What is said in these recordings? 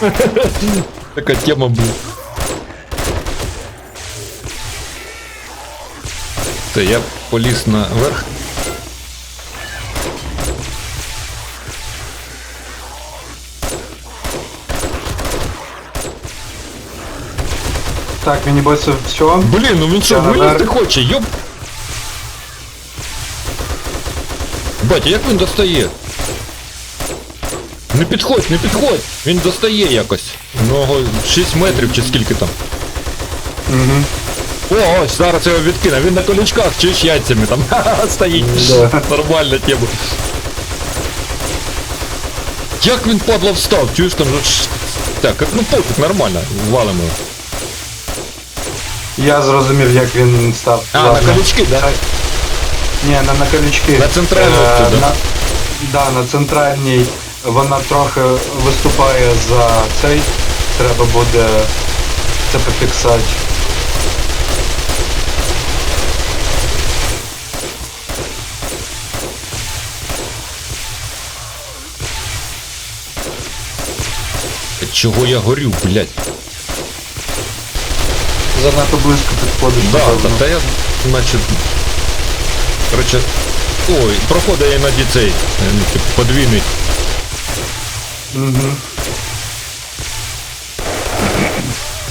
Така тема, блін. Це я поліз наверх. Так, мінібосів все. Блін, ну він що, Я вилізти наверх. хоче, йоп. Батя, як він достає? Не підходь, не підходь! Він достає якось. У нього 6 метрів чи скільки там. Угу. О, ось зараз його відкине. Він на колючках чи з яйцями там ха-ха, стоїть. Да. Нормальна тема. Як він падла встав? Чуєш там же Так, ну пофіг, нормально. Валимо. його. Я зрозумів, як він став. А, Ладно. на колючки, да? Це- Ні, не на колючки. На центральну Е, да? на, да, на центральній вона трохи виступає за цей. Треба буде це пофіксати. Чого я горю, блядь? Занадто близько підходиш. Да, та, та я, значить. Короче. Ой, проходить я іноді цей, е, ну, типу, подвійний. Мгм.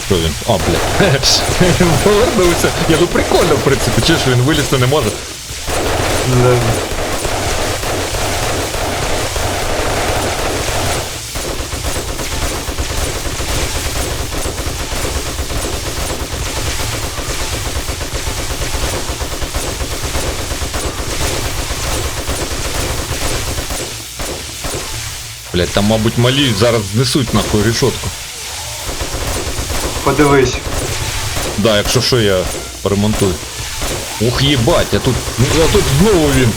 Що він? А, блядь. Повернувся. Я ну прикольно, в принципі, чи ж він вилізти не може. Да. Блядь, там, мабуть, малі зараз знесуть нахуй решетку. Подивись. Да, якщо що, я поремонтую. Ух, їбать, а тут. А тут знову він.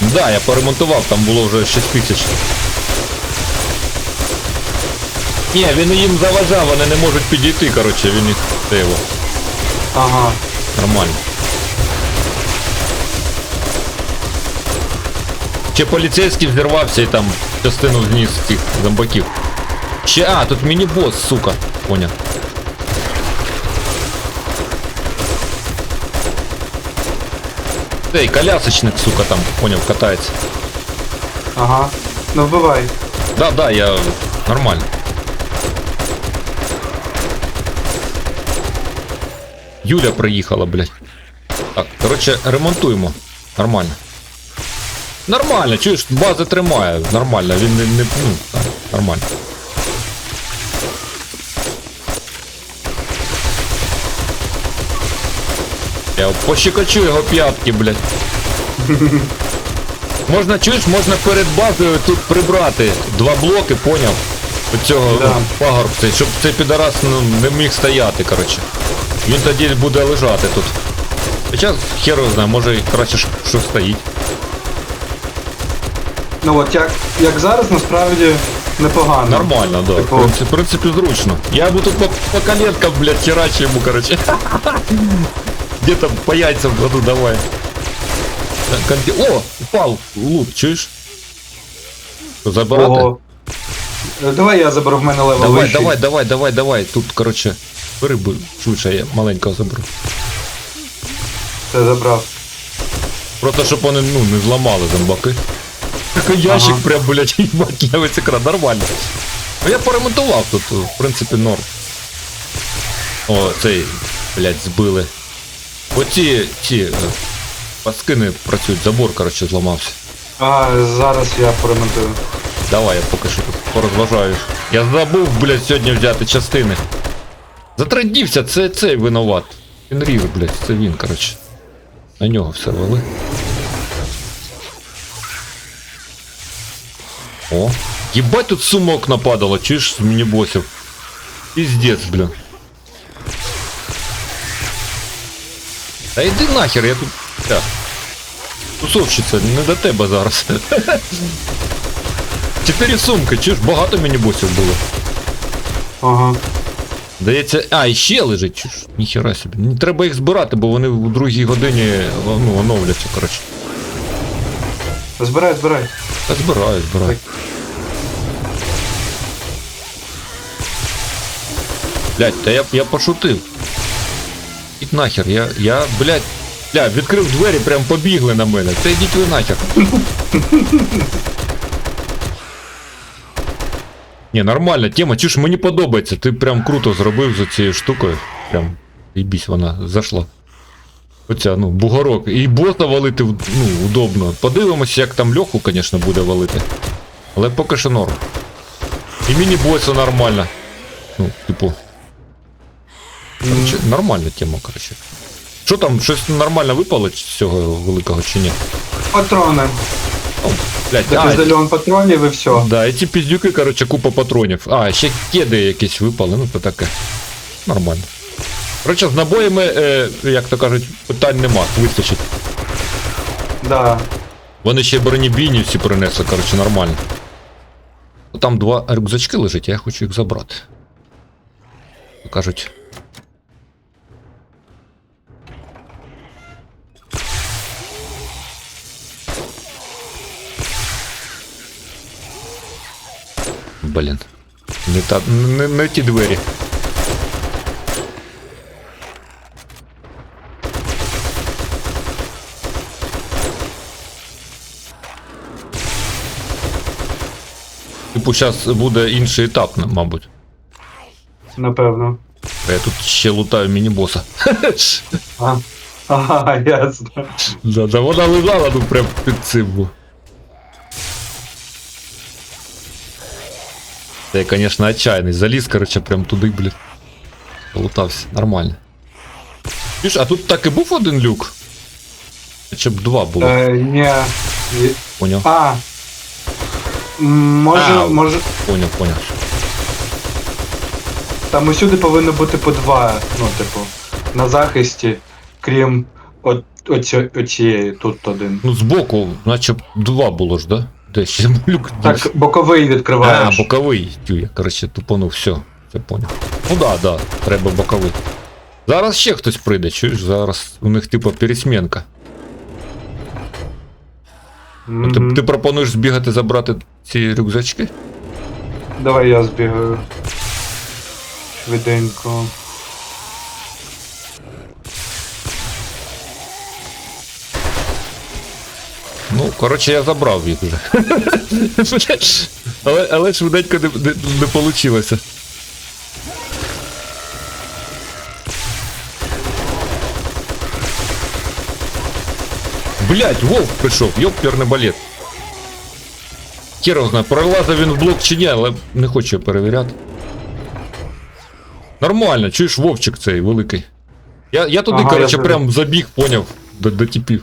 Да, я поремонтував, там було вже 6 тисяч. Ні, він їм заважав, вони не можуть підійти, коротше, він їх це його. Ага. Нормально. Ще поліцейський взірвався і там частину зніс цих зомбаків. Ще, а, тут міні-босс, сука. Поняв. Цей колясочник, сука, там, поняв, катається. Ага. Ну вбивай. Да, да, я нормально. Юля приїхала, блядь. Так, коротше, ремонтуємо. Нормально. Нормально, чуєш, база тримає. Нормально, він не, не ну, так, нормально. Я пощекочу його п'ятки, блядь. Можна, чуєш, можна перед базою тут прибрати два блоки, поняв? Оцього Да. ну, пагорб цей, щоб цей підарас ну, не міг стояти, коротше. Він тоді буде лежати тут. Хоча хер знає, може краще що стоїть. Ну от як, як зараз насправді непогано. Нормально, да. В Типу, принципі, в принципі, зручно. Я бы тут по, по коленкам, блядь, херачу ему, короче. Где-то по яйцам кладу, давай. Так, О, упал лут, чуєш? Забирати? ого. Е, Давай я заберу в мене левел Давай, вищий. давай, давай, давай, давай. Тут, короче, бери швидше, я маленького заберу. Це забрав. Просто щоб вони ну, не зламали зомбаки. Такий ящик Ага. прям, блядь, їбать, лявиться кран, нормально. Ну я поремонтував тут, в принципі, норм. О, цей, блядь, збили. Оці, ці, е, паски працюють, забор, короче, зламався. А, зараз я поремонтую. Давай, я поки що тут порозважаю. Я забув, блядь, сьогодні взяти частини. Затруднівся, це цей винуват. Він ріг, блядь, це він, коротше. На нього все вели. О, єбать тут сумок нападало, чуєш з мінібосів. Піздець, блін. Та йди нахер, я тут. Так. Тусовщиця, не до тебе зараз. Чотири сумки, чуєш, багато мінібосів було. Ага. Здається, а, і ще лежить, чуєш, ніхера собі. Не треба їх збирати, бо вони у другій годині ну, оновляться, коротше. Збирай, збирай. Та збираю, збираю. Блять, та я, я пошутив. Ідь нахер, я, я, блядь, бля, відкрив двері, прям побігли на мене. Та йдіть ви нахер. Ні, нормальна тема, чи ж мені подобається, ти прям круто зробив за цією штукою. Прям, їбісь, вона зайшла. Оця, ну, бугорок. І боса валити ну, удобно. Подивимося, як там льоху, звісно, буде валити. Але поки що норм. І міні-боса нормально. Ну, типу. Короче, нормальна тема, коротше. Що там, щось нормально випало з цього великого чи ні? Патрони. О, блядь, Де а, піздальон патронів і все. да, і ці піздюки, коротше, купа патронів. А, ще кеди якісь випали, ну то таке. Нормально. Коротше, з набоями, е, як то кажуть, питань нема, вистачить. Да. Вони ще бронебійні всі принесли, коротше, нормально. Ну, Там два рюкзачки лежать, я хочу їх забрати. Кажуть. Блін. Не, та, не, не ті двері. Типу, зараз буде інший етап, мабуть. Напевно. Я тут ще лутаю міні-боса. А. Ага, ясно. Да, да вона лежала тут прям під цим. Та я, конечно, отчаянный. Заліз, короче, прям туди, блін. Полутався. Нормально. Чуєш, а тут так і був один люк? Чи б два було? Е, ні. Поняв, А. Може, Ау. може. поняв, поняв. Там усюди повинно бути по два, ну, типу, на захисті, крім от, оці, оцієї, тут один. Ну, збоку, наче б два було ж, да? Де ще люк? Так, боковий А, відкриваєш. боковий. Тю, я, короче, тупонув, все, все поняв. Ну да, да, треба боковий. Зараз ще хтось прийде, чуєш? Зараз у них типу пересменка. Мгм. Ти, ти пропонуєш збігати забрати ці рюкзачки? Давай я збігаю. Швиденько. Ну, коротше, я забрав їх вже. але, але швиденько не, не, не вийшло. Блять, вовк прийшов, йопперний балет. Його знає, пролазив він в блок чи ні, але не хочу перевіряти. Нормально, чуєш вовчик цей великий. Я, я туди, Ага, коротше, я прям забіг, поняв, до, до типів.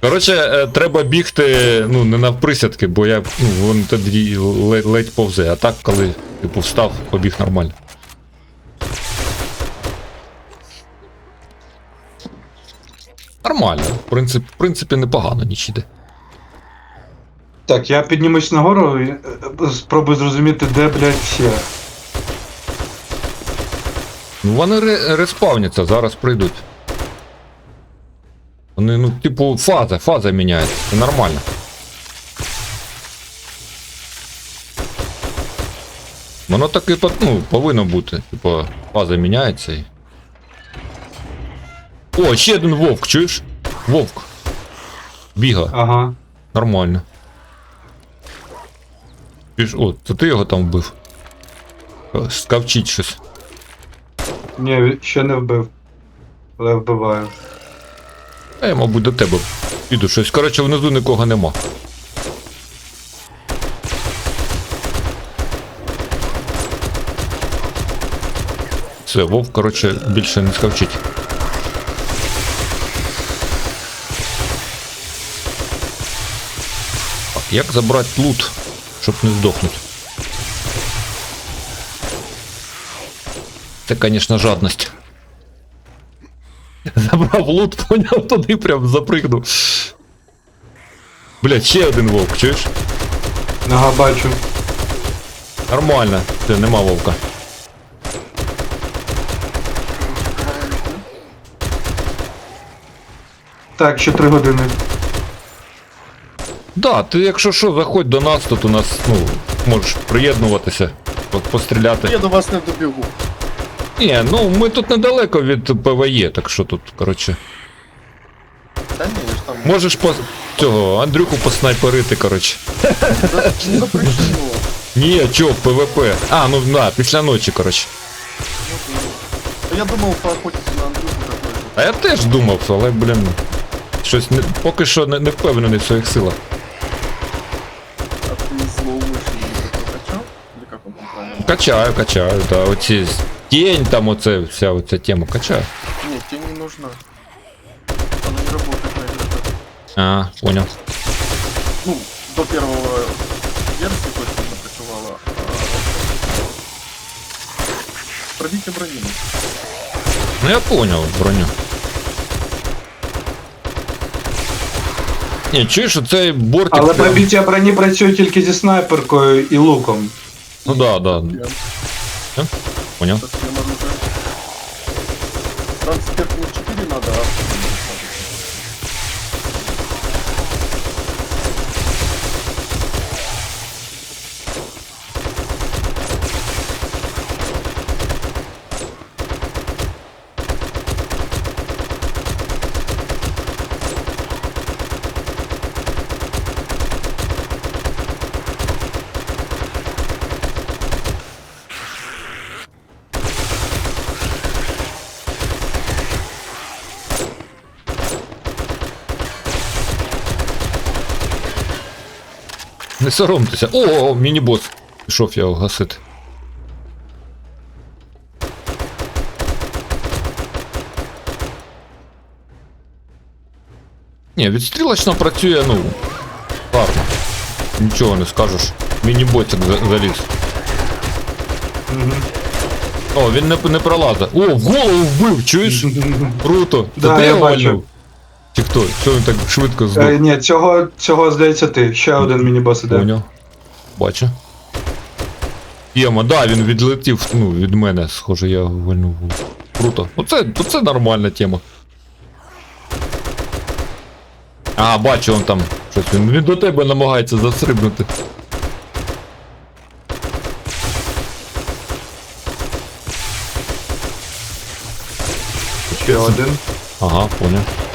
Коротше, е, треба бігти, ну, не навприсядки, бо я, ну, він тоді ледь, ледь повзе, а так, коли, типу, встав, побіг нормально. Нормально, в принципі, в принципі непогано ніч іде. Так, я піднімусь нагору і е, е, спробую зрозуміти, де, блядь, всі. Ну вони ре- респавняться, зараз прийдуть. Вони, ну, типу, фаза, фаза міняється, це нормально. Воно так і ну, повинно бути. Типу, фаза міняється і. О, ще один вовк, чуєш? Вовк. Біга, Ага. нормально. Чуєш, о, це ти його там вбив. Скавчить щось. Ні, ще не вбив. Але вбиваю. А я, мабуть, до тебе піду щось. Коротше, внизу нікого нема. Все, вовк, коротше, більше не скавчить. Як забрати лут, щоб не здохнути? Це, звісно, жадність. Забрав лут, поняв, туди прям запригнув. Блять, ще один вовк, чуєш? Ага, бачу. Нормально, це нема вовка. Так, ще три години. Да, ти якщо що, заходь до нас, тут у нас, ну, можеш приєднуватися, от постріляти. Я до вас не добігу. Ні, ну ми тут недалеко від ПВЄ, так що тут, коротше. Та ні, ж там Можеш по цього Андрюху поснайперити, коротше. запрещено. Ні, чо, ПВП. А, ну да, після ночі, коротше. Я думав поохотиться на Андрюху какой-то. А я теж думав, але, блін. Щось не, поки що не, не впевнений в своїх силах. Качаю, качаю, да. Оці з- тінь там оце, вся оця тема, качаю. Нет, тебе не нужна. Она не работает на игроках. А, понял. Ну, до первого версии точно не працювала. а Пробитие брони. Ну я понял броню. Ні, чуєш, оцей бортик. Але прям- пробиття броні працює тільки зі снайперкою і луком. Ну да, да. Все? Понял. Не соромтеся. О, о, міні-бос. Пішов я його гасити. Ні, відстрілочно працює, ну. Гарно. Нічого не скажеш. Міні-ботик за- заліз. О, він не, не пролазить. О, в голову вбив, чуєш? Круто. Да, ти я бачу. Чи хто? Що він так швидко здох? Е, ні, цього, цього здається ти. Ще один міні-бос іде. Поняв. Бачу. Єма, да, він відлетів, ну, від мене, схоже, я його вальнув. Круто. Оце, оце нормальна тема. А, бачу, он там щось. Він, він до тебе намагається застрибнути. Ще один. Ага, поняв.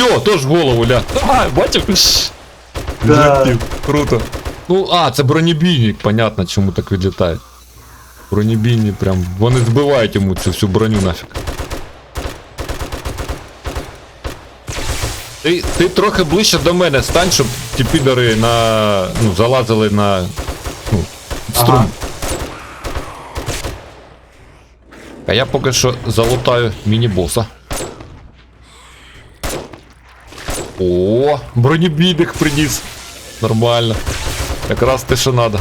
Все, тож в голову, ля. Ага, бачив? Да. Відлетів. Круто. Ну, а, це бронебійник, понятно, чому так відлітає. Бронебійні прям. Вони збивають йому цю всю броню нафіг. Ти, ти трохи ближче до мене стань, щоб ті підари на. ну, залазили на. Ну, струм. Ага. А я поки що залутаю міні-боса. О, бронебійник приніс. Нормально. Якраз те, що надо.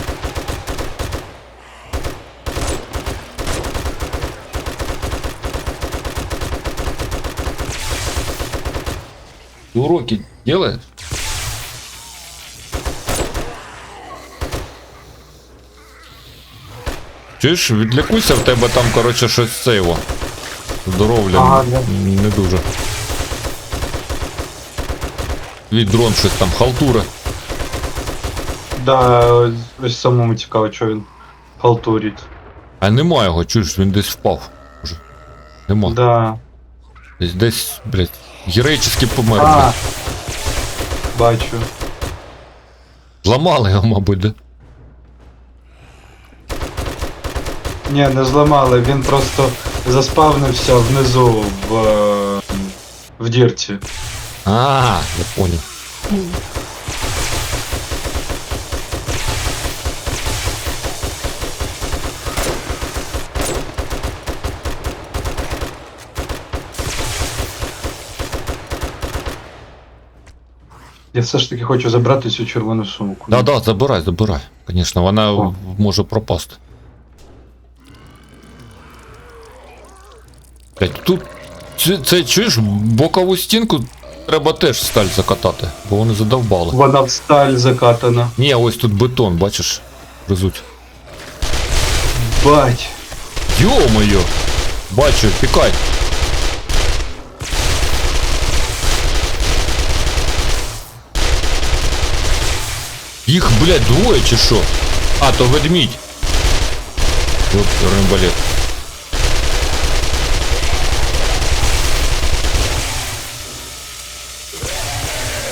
Ты уроки делаешь? Чуєш, відлікуйся, в тебе там, коротше, щось це його. Здоров'я Ага, не дуже. Від дрон щось там, халтура. Да, ось- ось самому цікаво, що він халтурить. А нема його, чуєш, він десь впав. Уже. Нема. Да. Десь, десь, блядь, героїчно помер. А, блядь. бачу. Зламали його, мабуть, да? Ні, не зламали, він просто заспавнився внизу в, е, в дірці. А, я понял. Я все ж таки хочу забрати цю червону сумку. Да, да, забирай, забирай. Конечно, вона О. може пропасти. Тут. Це, це чуєш, бокову стінку треба теж сталь закатати, бо вони задовбали. Вона в сталь закатана. Ні, ось тут бетон, бачиш, гризуть. Бать. Йо-моє! Бачу, пікай. Їх, блядь, двоє чи що? А, то ведмідь. От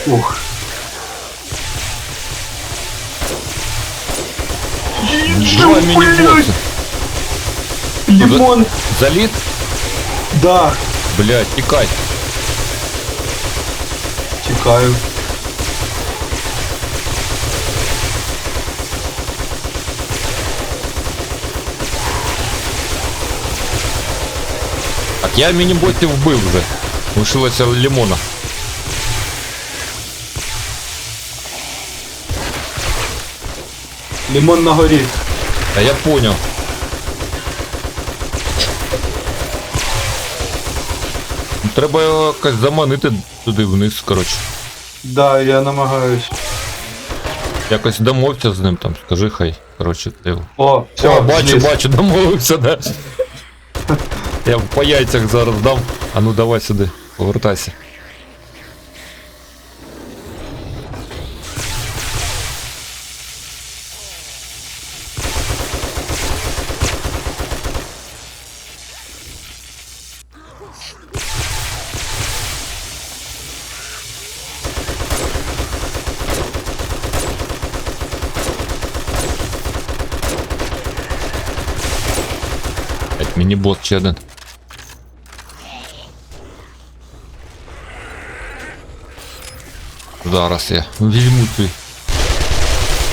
Ух. Два міні-босси. Лимон! Заліт? Да! Блядь, тікай. Тікаю. Так, я міні-ботів вбив вже. Лишилося лимона. Лимон на горі. Та я поняв. Ну, Треба його якось заманити туди вниз, коротше. Да, я намагаюсь. Якось домовся з ним там, скажи хай. Коротше, ти. О, все, О, бачу, зліз. бачу, домовився, да. Я по яйцях зараз дам. А ну давай сюди, повертайся. Блять, міні-бот ще один. Зараз я візьму твій.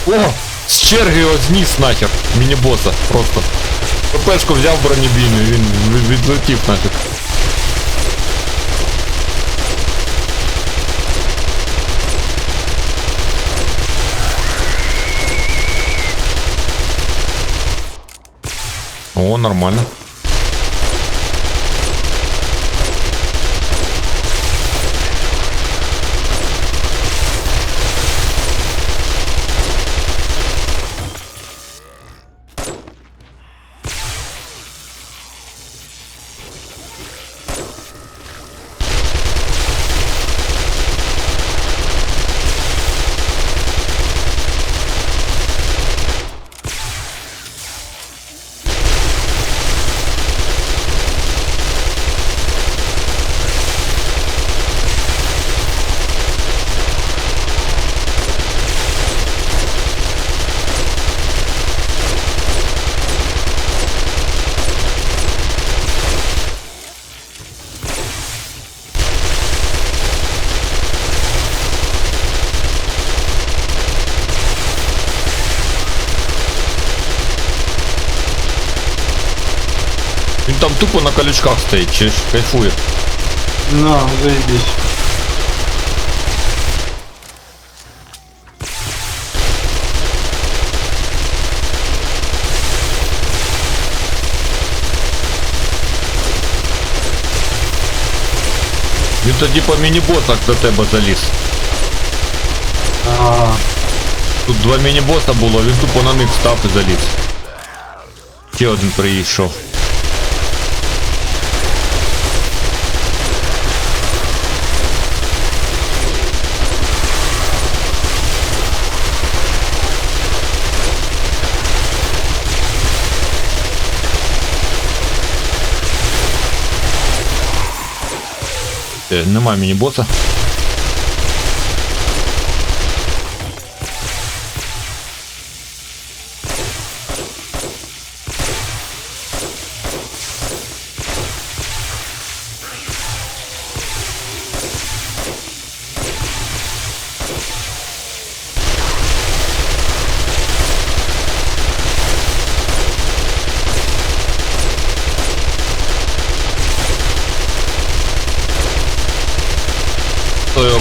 О! З черги його зніс нахер. Міні-боса. Просто. ППшку взяв бронебійну, він відлетів нафіг. О, нормально. Він там тупо на колючках стоїть, чи ж кайфує. На, заебись. Він тоді по міні-босах до тебе заліз. А, Тут два міні-боса було, він тупо на них став і заліз. Ще один прийшов. Е, Нема міні-боса.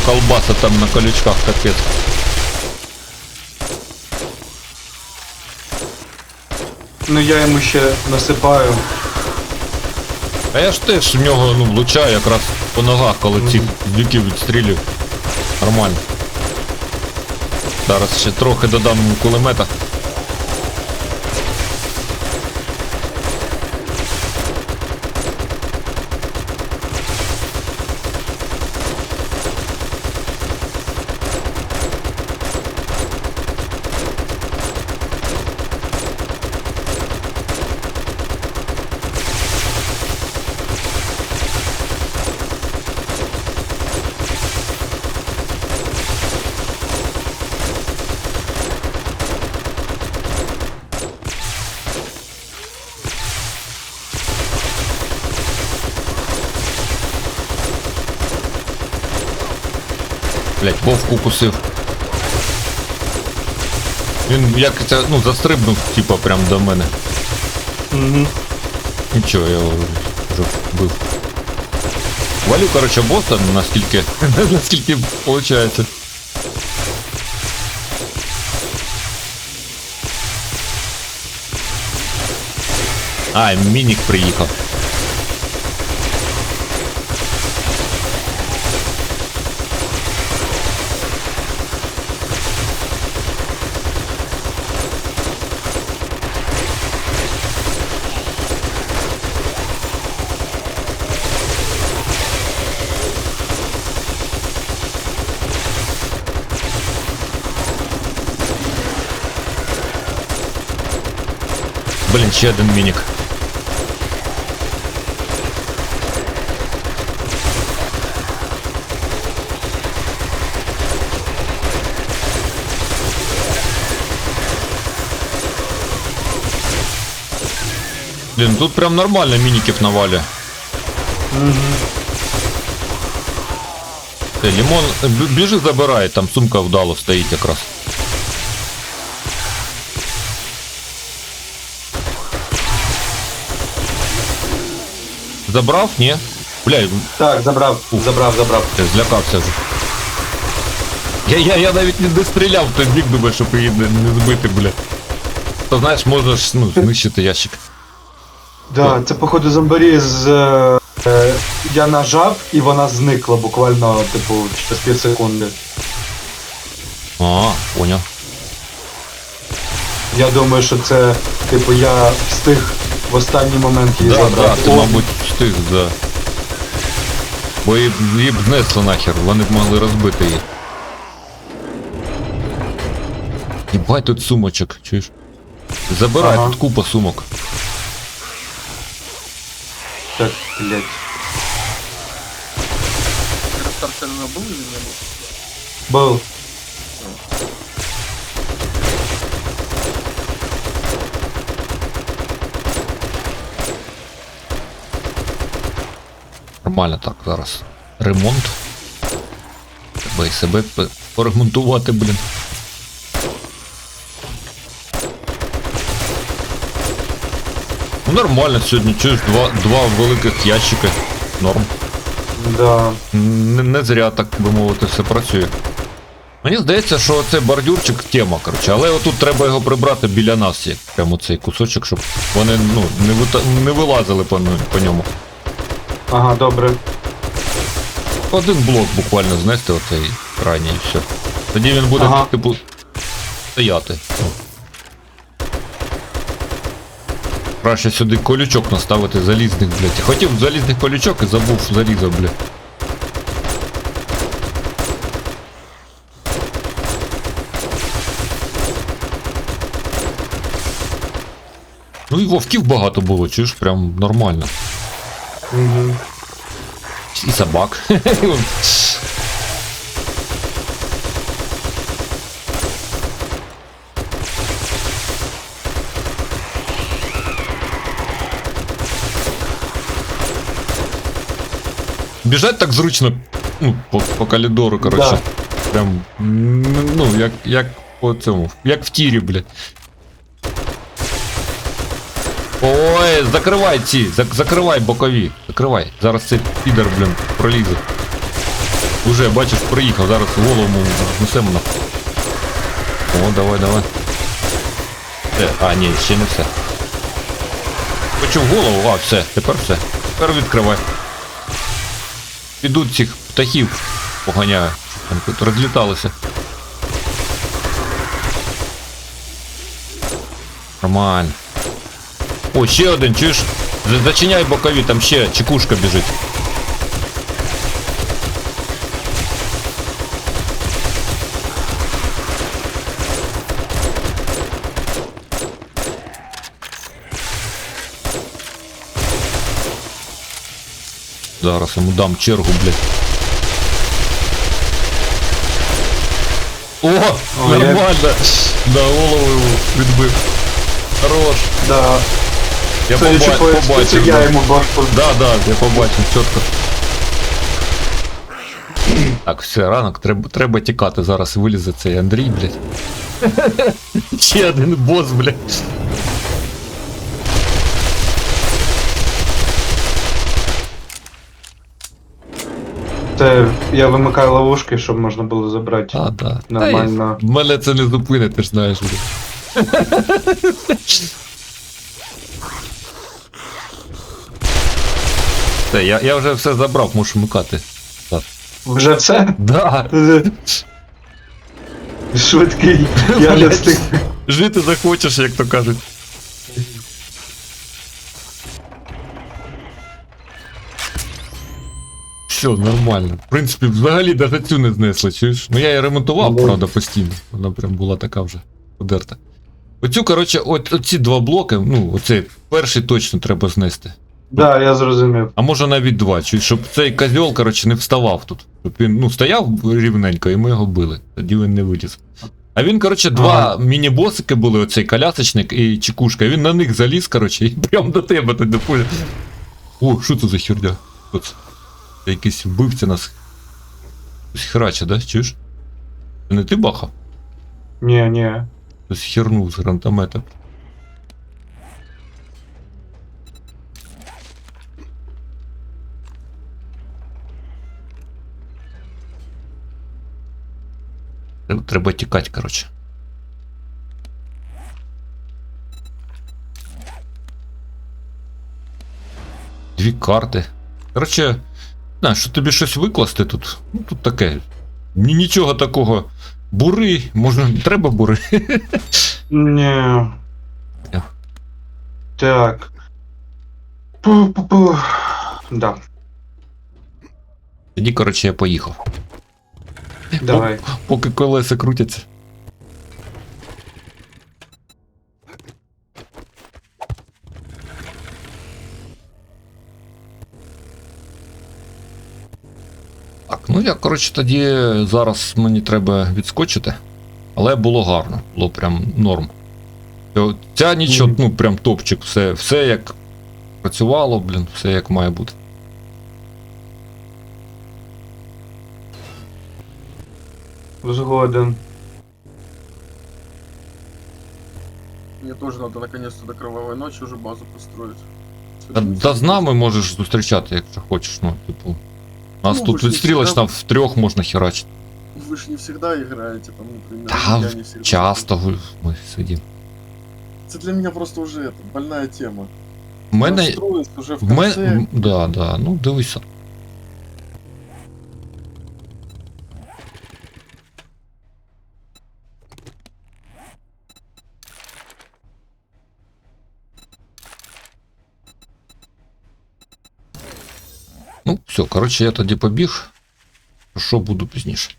Колбаса там на колючках капец. ну я йому ще насипаю. А я ж теж в нього ну, влучаю якраз по ногах, коли ці дюків відстрілюю. Нормально. Зараз ще трохи додам кулемета. Блять, вовку укусив. Він як це, ну, застрибнув, типа, прям до мене. Угу. Нічого, я його вже вбив. Валю, короче, боса, наскільки, наскільки виходить. А, мінік приїхав. Блін, ще один мінік. Блін, тут прям нормально мініків навалює. Е, Лімон, е, б- біжи забирай, там сумка вдало стоїть якраз. Забрав? Ні? Бля, Так, забрав, забрав, забрав. я злякався. Я, я, я навіть не достріляв той бік, думаю, щоб її не, не збити, бля. То знаєш, можна ж ну, знищити ящик. Да, це походу зомбарі з. е, е, я нажав і вона зникла буквально, типу, через пів секунди. А, поняв. Я думаю, що це, типу, я встиг в останній момент її Да, да, ти, О, мабуть, встиг, да. Бо її, б- її б знесло нахер, вони б могли розбити її. Єбать тут сумочок, чуєш? Забирай, Ага. тут купа сумок. Так, блядь. Рестарт сервера был или не был? Був. Нормально так зараз. Ремонт. Треба і себе поремонтувати, блін. Ну нормально сьогодні, чуєш, два, два великих ящики. Норм. Да. Не, не зря, так би мовити, все працює. Мені здається, що це бордюрчик тема, коротше, але отут треба його прибрати біля нас, як прямо цей кусочок, щоб вони ну, не, вита... не вилазили по, по ньому. Ага, добре. Один блок буквально знести оцей крайній і все. Тоді він буде, Ага. типу, стояти. Краще сюди колючок наставити залізних, блядь. Хотів залізних колючок і забув залізо, блядь. Ну і вовків багато було, чуєш, прям нормально. Угу. І собак. Біжать так зручно, ну, по, по коридору, коротше. Прям, ну, як, як по цьому, як в тірі, блядь. Ой, закривай ці, зак- закривай бокові, закривай. Зараз цей підер, блін, пролізе. Уже, бачиш, приїхав, зараз голову йому знесемо на. О, давай, давай. Е, а, ні, ще не все. Почув голову, а, все, тепер все. Тепер відкривай. Підуть цих птахів поганяю. Там тут розліталися. Нормально. О, ще один, чуєш? З- Зачиняй бокові, там ще чекушка біжить. Зараз йому дам чергу, блядь. О, О, нормально. Да, голову йому відбив. Хорош. Да. Я Судячи поба- по побачив. я да. йому башку. Да, да, я побачив чітко. Так, все, ранок, треба, треба тікати. Зараз вилізе цей Андрій, блядь. Ще один бос, блядь. Це я вимикаю ловушки, щоб можна було забрати. А, да. Нормально. Та Мене це не зупинить, ти ж знаєш, блядь. Все, я, я вже все забрав, можу вмикати. Вже все? Да, Швидкий. Я не встиг. жити захочеш, як то кажуть. Все, нормально. В принципі, взагалі навіть цю не знесли, чуєш? Ну я її ремонтував, Ну, да. правда, постійно. Вона прям була така вже подерта. Оцю, коротше, от, оці два блоки, ну, оцей перший точно треба знести. Да, я зрозумів. А може навіть два, щоб цей козьол, коротше, не вставав тут. Щоб він, ну, стояв рівненько, і ми його били. Тоді він не виліз. А він, коротше, два Ага. міні-босики були, оцей колясочник і чекушка. Він на них заліз, коротше, і прям до тебе тут доходить. О, що це за херня? Що це? Якийсь вбивця нас. Хераче, да? Чуєш? Це не ти бахав? Ні, ні. Хтось хернув з гранатомета. Треба тікати, коротше. Дві карти. Коротше, знаєш, що тобі щось викласти тут. Ну тут таке. Ні, нічого такого. Бури, може, треба бури. Ні. Так. Пу-пу-пу. Да, Тоді, коротше, я поїхав. Давай. Поки колеса крутяться. Так, ну я, коротше, тоді зараз мені треба відскочити. Але було гарно, було прям норм. Е, Ця ніч, от, Мгм. ну прям топчик, все, все як працювало, блін, все як має бути. Згоден. Мне тоже надо наконец-то до кровавой ночи уже базу построить. Та, та з нами можеш зустрічати, якщо хочеш, ну, типу. Нас Ну, тут ви ж не відстрілочна в трьох можна херачити. Вы же не всегда играете, там, например, Та я не всегда. часто гу- ми сидимо. Это для меня просто уже это, больная тема. В мене. Настроюсь уже в В мене. конце. м, Да, да, ну дивися. Ну, все, коротше, я тоді побіг. Що буду пізніше.